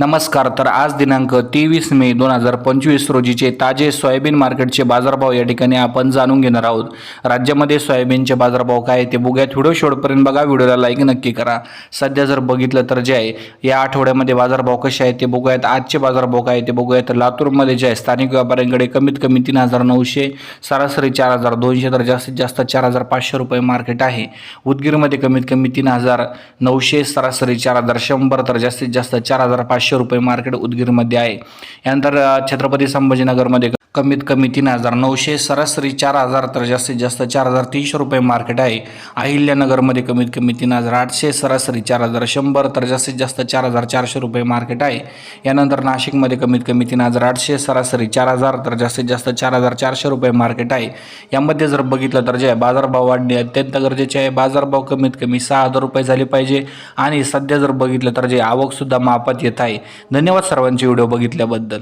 नमस्कार तर आज दिनांक तेवीस मे दोन हजार पंचवीस रोजीचे ताजे सोयाबीन मार्केटचे बाजारभाव या ठिकाणी आपण जाणून घेणार आहोत. राज्यामध्ये सोयाबीनचे बाजारभाव काय आहे ते बघूयात. व्हिडिओ शेवटपर्यंत बघा व्हिडिओला लाईक नक्की करा. सध्या जर बघितलं तर जे आहे या आठवड्यामध्ये बाजारभाव कसे आहेत ते बघूयात. आजचे बाजारभाव काय ते बघूयात. तर लातूरमध्ये जे आहे स्थानिक व्यापाऱ्यांकडे कमीत कमी तीन हजार नऊशे सरासरी चार हजार दोनशे तर जास्तीत जास्त चार हजार पाचशे रुपये मार्केट आहे. उदगीरमध्ये कमीत कमी तीन हजार नऊशे सरासरी चार हजार शंभर तर जास्तीत जास्त चार हजार पाचशे रुपये मार्केट उदगीरमध्ये आहे. यानंतर छत्रपती संभाजीनगरमध्ये कमीत कमी तीन हजार नऊशे सरासरी चार हजार तर जास्तीत जास्त चार हजार तीनशे रुपये मार्केट आहे. अहिल्यानगरमध्ये कमीत कमी तीन हजार आठशे सरासरी चार हजार शंभर तर जास्तीत जास्त चार हजार चारशे रुपये मार्केट आहे. यानंतर नाशिकमध्ये कमीत कमी तीन हजार आठशे सरासरी चार हजार तर जास्तीत जास्त चार हजार चारशे रुपये मार्केट आहे. यामध्ये जर बघितलं तर जे बाजारभाव वाढणे अत्यंत गरजेचे आहे. बाजारभाव कमीत कमी सहा हजार रुपये झाले पाहिजे. आणि सध्या जर बघितलं तर जे आवकसुद्धा मापात येत आहे. आहे धन्यवाद सर्वांचे व्हिडिओ बघितल्याबद्दल.